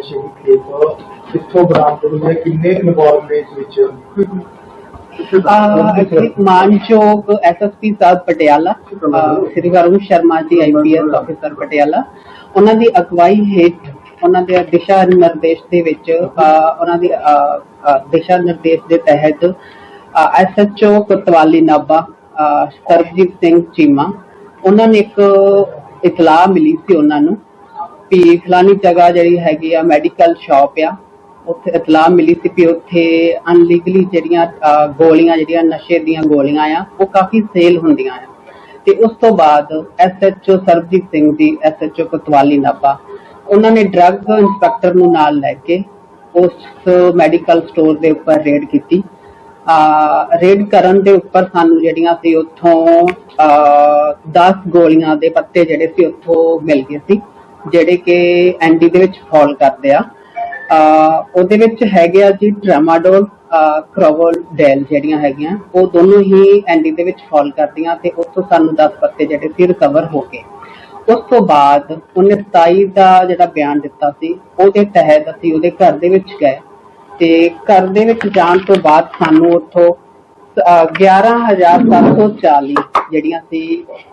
ਨਸ਼ੇ ਦੀ ਖੇਪ ਕਿੱਥੋਂ ਬਰਾਮਦ ਹੋਈ ਹੈ ਕਿੰਨੇ ਇਨਵੋਲਵ ਵਿੱਚ ਅਹ ਮਾਨਯੋਗ ਐਸਐਸਪੀ ਸਾਹਿਬ ਪਟਿਆਲਾ ਅਹ ਸ੍ਰੀ ਵਰੁਣ ਸ਼ਰਮਾ ਜੀ ਆਈਪੀਐਸ ਅਫਸਰ ਪਟਿਆਲਾ। ਉਹਨਾਂ ਦੀ ਅਗਵਾਈ ਹੇਠ ਉਹਨਾਂ ਦੇ ਦਿਸ਼ਾ ਨਿਰਦੇਸ਼ ਦੇ ਵਿੱਚ ਅਹ ਉਹਨਾਂ ਦੀ ਅਹ, ਅਹ, ਦਿਸ਼ਾ ਨਿਰਦੇਸ਼ ਦੇ ਤਹਿਤ ਐਸਐਚਓ ਕੋਤਵਾਲੀ ਨਾਭਾ ਅਹ, ਸਰਬਜੀਤ ਸਿੰਘ ਚੀਮਾ ਉਹਨਾਂ ਨੇ ਇੱਕ ਇਤਲਾਹ ਮਿਲੀ ਸੀ ਉਹਨਾਂ ਨੂੰ ਵੀ ਫਲਾਨੀ ਜਗ੍ਹਾ ਜਿਹੜੀ ਹੈਗੀ ਆ ਮੈਡੀਕਲ ਸ਼ਾਪ ਆ, ਉੱਥੇ ਇਤਲਾਹ ਮਿਲੀ ਸੀ ਕਿ ਉੱਥੇ ਅਨਲੀਗਲੀ ਜਿਹੜੀਆਂ ਗੋਲੀਆਂ ਜਿਹੜੀਆਂ, ਨਸ਼ੇ ਦੀਆਂ ਗੋਲੀਆਂ ਆ, ਉਹ ਕਾਫੀ ਸੇਲ ਹੁੰਦੀਆਂ ਆ। ਤੇ ਉਸ ਤੋਂ ਬਾਅਦ ਐਸਐਚਓ ਸਰਬਜੀਤ ਸਿੰਘ ਜੀ ਐਸਐਚਓ ਕੋਤਵਾਲੀ ਨਾਭਾ, ਉਹਨਾਂ ਨੇ ਡਰੱਗ ਇੰਸਪੈਕਟਰ ਨੂੰ ਨਾਲ ਲੈ ਕੇ ਉਸ ਮੈਡੀਕਲ ਸਟੋਰ ਦੇ ਉੱਪਰ ਰੇਡ ਕੀਤੀ। ਆ ਰੇਡ ਕਰਨ ਦੇ ਉੱਪਰ ਸਾਨੂੰ ਜਿਹੜੀਆਂ ਸੀ ਉੱਥੋਂ 10 ਗੋਲੀਆਂ ਦੇ ਪੱਤੇ ਜਿਹੜੇ ਸੀ ਉੱਥੋਂ ਮਿਲ ਗਏ ਸੀ। ਜਿਹੜੇ ਕਿ ਐਨਡੀ ਦੇ ਵਿੱਚ ਫਾਲ ਕਰਦੇ ਆ। ਆ ਉਹਦੇ ਵਿੱਚ ਹੈਗੇ ਆ ਜੀ ਟ੍ਰਾਮਾਡੋਲ ਕ੍ਰੋਵਲ ਡੈਲ ਜਿਹੜੀਆਂ ਹੈਗੀਆਂ ਉਹ ਦੋਨੋਂ ਹੀ ਐਨਡੀ ਦੇ ਵਿੱਚ ਫਾਲ ਕਰਦੀਆਂ ਤੇ ਉੱਥੋਂ ਸਾਨੂੰ 10 ਪੱਤੇ ਜਿਹੜੇ ਸੀ ਰਿਕਵਰ ਹੋ ਗਏ। ਉਸ ਤੋਂ ਬਾਅਦ ਉਹਨੇ 27 ਦਾ ਜਿਹੜਾ ਬਿਆਨ ਦਿੱਤਾ ਸੀ ਉਹਦੇ ਤਹਿਤ ਅਸੀਂ ਉਹਦੇ ਘਰ ਦੇ ਵਿੱਚ ਗਏ ਤੇ ਘਰ ਦੇ ਵਿੱਚ ਜਾਣ ਤੋਂ ਬਾਅਦ ਸਾਨੂੰ ਉੱਥੋਂ ਅਹ, 11740 ਜਿਹੜੀਆਂ ਸੀ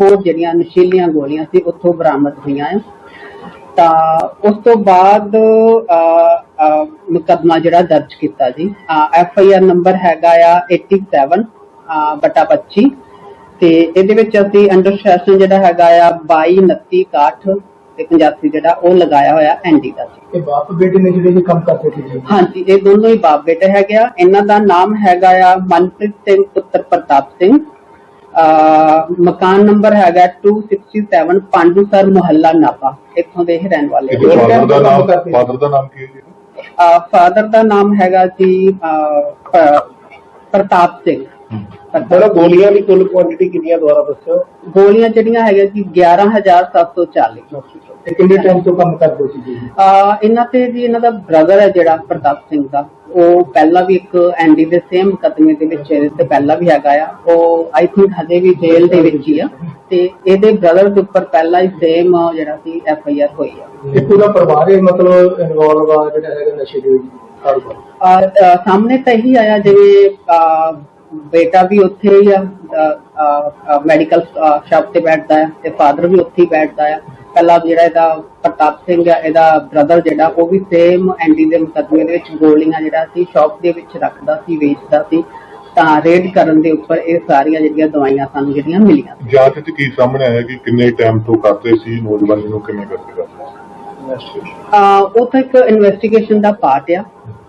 ਹੋਰ ਜਿਹੜੀਆਂ ਨਸ਼ੀਲੀਆਂ ਗੋਲੀਆਂ ਸੀ ਉੱਥੋਂ ਬਰਾਮਦ ਹੋਈਆਂ ਹੈ ਤਾਂ ਉਸ ਤੋਂ ਬਾਅਦ ਮੁਕੱਦਮਾ ਜਿਹੜਾ ਦਰਜ ਕੀਤਾ ਜੀ ਐਫ ਆਈ ਆਰ ਨੰਬਰ ਹੈਗਾ ਆ 87 ਅਹ, ਬਟਾ 25 ਤੇ ਇਹਦੇ ਵਿੱਚ ਅਸੀਂ ਅੰਡਰ ਸੈਸ਼ਨ ਜਿਹੜਾ ਹੈਗਾ ਆ 22 29 61 ਤੇ 85 ਜਿਹੜਾ ਉਹ ਲਗਾਇਆ ਹੋਇਆ ਐਨਡੀ ਦਾ ਜੀ। ਇਹ ਬਾਪ ਬੇਟੇ ਨੇ ਜਿਹੜੇ ਕੰਮ ਕਰਦੇ ਸੀ ਜੀ? ਹਾਂਜੀ ਇਹ ਦੋਨੋਂ ਹੀ ਬਾਪ ਬੇਟੇ ਹੈਗੇ ਆ। ਇਹਨਾਂ ਦਾ ਨਾਮ ਹੈਗਾ ਆ ਮਨਪ੍ਰੀਤ ਸਿੰਘ ਪੁੱਤਰ ਪ੍ਰਤਾਪ ਸਿੰਘ ਮਕਾਨ ਨੰਬਰ ਹੈਗਾ 267 ਪਾਂਡੂਸਰ ਮੁਹੱਲਾ ਨਾਪਾ ਇੱਥੋਂ ਦੇ ਹੀ ਰਹਿਣ ਵਾਲੇ ਫਾਦਰ ਦਾ ਨਾਮ ਕਰਦੇ ਸੀ। ਫਾਦਰ ਦਾ ਨਾਮ ਕੀ ਹੈ ਜੀ? ਫਾਦਰ ਦਾ ਨਾਮ ਹੈਗਾ ਜੀ ਪ੍ਰਤਾਪ ਸਿੰਘ। ਗੋਲੀਆਂ ਦੀ ਕੁੱਲ ਕੁਆਂਟੀਟੀ ਕਿੰਨੀਆਂ ਦੁਆਰਾ ਦੱਸਿਓ? ਗੋਲੀਆਂ ਜਿਹੜੀਆਂ ਹੈਗੀਆਂ ਜੀ 11740 ਤੇ ਕਿੰਨੇ ਟਾਈਮ ਤੋਂ ਕੰਮ ਕਰਦੇ ਸੀ ਜੀ? ਆ ਇਹਨਾਂ ਤੇ ਜੀ ਇਹਨਾਂ ਦਾ ਬ੍ਰਦਰ ਹੈ ਜਿਹੜਾ ਪ੍ਰਤਾਪ ਸਿੰਘ ਦਾ। ਉਹ ਪਹਿਲਾਂ ਵੀ ਇੱਕ ਐਨਡੀ ਦੇ ਸੇਮ ਮੁਕੱਦਮੇ ਦੇ ਵਿੱਚ ਇਹਦੇ ਤੇ ਪਹਿਲਾਂ ਵੀ ਹੈਗਾ ਆ। ਉਹ ਆਈ ਥਿੰਕ ਹਜੇ ਵੀ ਜੇਲ੍ਹ ਦੇ ਵਿੱਚ ਹੀ ਆ। ਤੇ ਇਹਦੇ ਬ੍ਰਦਰ ਦੇ ਉੱਪਰ ਪਹਿਲਾਂ ਹੀ ਸੇਮ ਜਿਹੜਾ ਸੀ ਐਫ ਆਈ ਆਰ ਹੋਈ ਆ। ਇਹ ਪੂਰਾ ਪਰਿਵਾਰ ਇਹ ਮਤਲਬ ਇਨਵੋਲਵ ਆ ਜਿਹੜਾ ਹੈਗਾ ਨਸ਼ੇ ਦੇ ਕਾਰੋਬਾਰ ਸਾਹਮਣੇ ਤਾਂ ਇਹੀ ਆਇਆ ਜਿਵੇਂ ਬੇਟਾ ਵੀ ਉੱਥੇ ਹੀ ਆ ਮੈਡੀਕਲ ਸ਼ਾਪ ਤੇ ਬੈਠਦਾ ਹੈ ਤੇ ਫਾਦਰ ਵੀ ਉੱਥੇ ਹੀ ਬੈਠਦਾ ਆ। ਪਹਿਲਾਂ ਜਿਹੜਾ ਇਹਦਾ ਪ੍ਰਤਾਪ ਸਿੰਘ ਇਹਦਾ ਬ੍ਰਦਰ ਜਿਹੜਾ ਉਹ ਵੀ ਸੇਮ ਐਨਡੀ ਦੇ ਮੁਕੱਦਮੇ ਦੇ ਵਿੱਚ ਗੋਲੀਆਂ ਜਿਹੜਾ ਸੀ ਸ਼ਾਪ ਦੇ ਵਿੱਚ ਰੱਖਦਾ ਸੀ ਵੇਚਦਾ ਸੀ। ਤਾਂ ਰੇਡ ਕਰਨ ਦੇ ਉੱਪਰ ਇਹ ਸਾਰੀਆਂ ਜਿਹੜੀਆਂ ਦਵਾਈਆਂ ਸਾਨੂੰ ਜਿਹੜੀਆਂ ਮਿਲੀਆਂ। ਜਾਂਚ ਚ ਕੀ ਸਾਹਮਣੇ ਆਇਆ ਕਿ ਕਿੰਨੇ ਟਾਈਮ ਤੋਂ ਕਰਦੇ ਸੀ ਨੌਜਵਾਨ ਨੂੰ ਕਿਵੇਂ ਕਰਦੇ ਸੀ? ਆ ਉਹ ਤਾਂ ਇੱਕ ਇਨਵੈਸਟੀਗੇਸ਼ਨ ਦਾ ਪਾਰਟ ਆ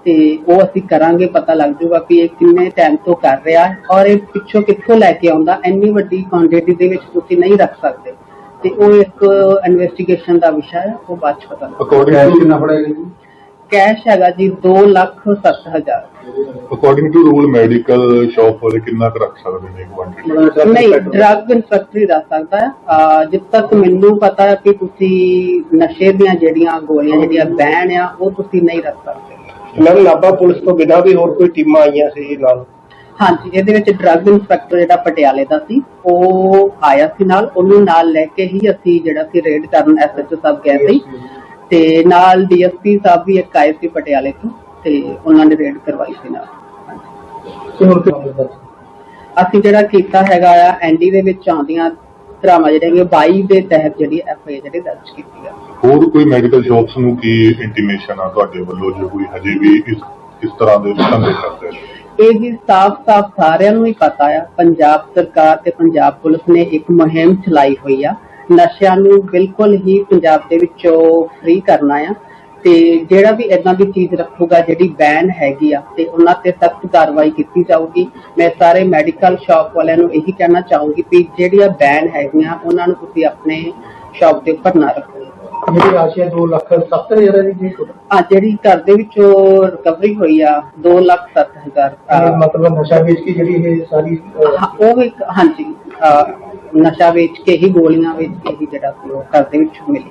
ਤੇ ਉਹ ਅਸੀਂ ਕਰਾਂਗੇ ਪਤਾ ਲੱਗ ਜਾਊਗਾ ਕਿ ਇਹ ਕਿੰਨੇ ਟਾਈਮ ਤੋਂ ਕਰ ਰਿਹਾ ਔਰ ਇਹ ਪਿੱਛੋਂ ਕਿੱਥੋਂ ਲੈ ਕੇ ਆਉਂਦਾ ਇੰਨੀ ਵੱਡੀ ਕੁਆਂਟੀਟੀ ਦੇ ਵਿੱਚ ਤੁਸੀਂ ਨਹੀਂ ਰੱਖ ਸਕਦੇ। ਤੇ ਉਹ ਇੱਕ ਇਨਵੈਸਟੀਗੇਸ਼ਨ ਦਾ ਵਿਸ਼ਾ ਹੈ ਉਹ ਬਾਅਦ ਚ ਪਤਾ ਲੱਗ ਅਕੋਰਡਿੰਗ ਟੂ ਪੜੇਗਾ ਜੀ? ਕੈਸ਼ ਹੈਗਾ ਜੀ 2 lakh 7000 according to rule medical shop ਵਾਲੇ ਕਿੰਨਾ ਕੁ ਰੱਖ ਸਕਦੇ ਨੇ ਕੁਆਂਟੀਟੀ ਨਹੀਂ ਡਰੱਗ ਇਨਸਪੈਕਟਰ ਹੀ ਦੱਸ ਸਕਦਾ ਹੈ। ਅਹ ਜਿੱਦ ਤੱਕ ਮੈਨੂੰ ਪਤਾ ਹੈ ਕਿ ਤੁਸੀਂ ਨਸ਼ੇ ਦੀਆਂ ਜਿਹੜੀਆਂ ਗੋਲੀਆਂ ਜਿਹੜੀਆਂ ਬੈਨ ਆ ਉਹ ਤੁਸੀਂ ਨਹੀਂ ਰੱਖ ਸਕਦੇ। ਮੈਮ ਨਾਭਾ ਪੁਲਿਸ ਤੋਂ ਬਿਨਾਂ ਵੀ ਹੋਰ ਕੋਈ ਟੀਮਾਂ ਆਈਆਂ ਸੀ ਜੀ ਨਾਲ? ਹਾਂਜੀ ਇਹਦੇ ਵਿੱਚ ਡਰੱਗ ਇਨਸਪੈਕਟਰ ਜਿਹੜਾ ਪਟਿਆਲੇ ਦਾ ਸੀ ਉਹ ਆਇਆ ਸੀ ਨਾਲ ਉਹਨੂੰ ਨਾਲ ਲੈ ਕੇ ਹੀ ਅਸੀਂ ਜਿਹੜਾ ਸੀ ਰੇਡ ਕਰਨ ਐਸਐਚਓ ਸਾਹਿਬ ਗਏ ਸੀ। ਤੇ ਨਾਲ ਡੀਐਸਪੀ ਸਾਹਿਬ ਵੀ ਇੱਕ ਆਏ ਸੀ ਪਟਿਆਲੇ ਤੋਂ ਤੇ ਉਹਨਾਂ ਨੇ ਰੇਡ ਕਰਵਾਈ ਸੀ ਨਾਲ। ਤੇ ਅਸੀਂ ਜਿਹੜਾ ਕੀਤਾ ਹੈਗਾ ਆ ਐਨਡੀ ਦੇ ਵਿੱਚ ਆਉਂਦੀਆਂ ਧਰਾਵਾਂ ਜਿਹੜੀਆਂ 22 ਦੇ ਤਹਿਤ ਜਿਹੜੀ ਐਫਆਈ ਜਿਹੜੀ ਦਰਜ ਕੀਤੀ ਆ। ਹੋਰ ਕੋਈ ਮੈਡੀਕਲ ਸ਼ਾਪਸ ਨੂੰ ਕੀ ਇੰਟੀਮੇਸ਼ਨ ਆ ਤੁਹਾਡੇ ਵੱਲੋਂ ਜੋ ਕੋਈ ਹਜੇ ਵੀ ਇਸ ਇਸ ਤਰ੍ਹਾਂ ਦੇ ਧੰਦੇ ਕਰਦੇ ਨੇ? ਇਹ ਜੀ ਸਾਫ਼-ਸਾਫ਼ ਸਾਰਿਆਂ ਨੂੰ ਹੀ ਪਤਾ ਆ, ਪੰਜਾਬ ਸਰਕਾਰ ਤੇ ਪੰਜਾਬ ਪੁਲਿਸ ਨੇ ਇੱਕ ਮੁਹਿੰਮ ਚਲਾਈ ਹੋਈ ਆ। ਨਸ਼ਿਆਂ ਨੂੰ ਬਿਲਕੁਲ ਹੀ ਪੰਜਾਬ ਦੇ ਵਿੱਚੋਂ ਫ੍ਰੀ ਕਰਨਾ ਆ ਤੇ ਜਿਹੜਾ ਵੀ ਇਦਾਂ ਦੀ ਚੀਜ਼ ਰੱਖੂਗਾ, ਜਿਹੜੀ ਬੈਨ ਹੈਗੀ ਆ ਤੇ ਉਹਨਾਂ ਤੇ ਸਖਤ ਕਾਰਵਾਈ ਕੀਤੀ ਜਾਊਗੀ। ਮੈਂ ਸਾਰੇ ਮੈਡੀਕਲ ਸ਼ਾਪ ਵਾਲਿਆਂ ਨੂੰ ਇਹੀ ਕਹਿਣਾ ਚਾਹੂੰਗੀ ਕਿ ਜਿਹੜੀਆਂ ਬੈਨ ਹੈਗੀਆਂ, ਉਹਨਾਂ ਨੂੰ ਤੁਸੀਂ ਆਪਣੇ ਸ਼ਾਪ ਦੇ ਉੱਪਰ ਨਾ ਰੱਖੋ। ਜਿਹੜੀ ਰਾਸ਼ੀ ਹੈ 2 ਲੱਖ 70 ਹਜ਼ਾਰ ਦੀ ਜੀ? ਆ ਜਿਹੜੀ ਘਰ ਦੇ ਵਿੱਚੋਂ ਰਿਕਵਰੀ ਹੋਈ ਆ 2 ਲੱਖ ਸੱਤ ਹਜ਼ਾਰ ਇਹ ਅਹ, ਮਤਲਬ ਨਸ਼ਾ ਵੇਚ ਕੇ ਜਿਹੜੀ ਇਹ ਸਾਰੀ ਉਹ ਇੱਕ ਹਾਂਜੀ ਨਸ਼ਾ ਵੇਚ ਕੇ ਹੀ ਗੋਲੀਆਂ ਵੇਚ ਕੇ ਹੀ ਜਿਹੜਾ ਘਰ ਦੇ ਵਿੱਚ ਮਿਲੀ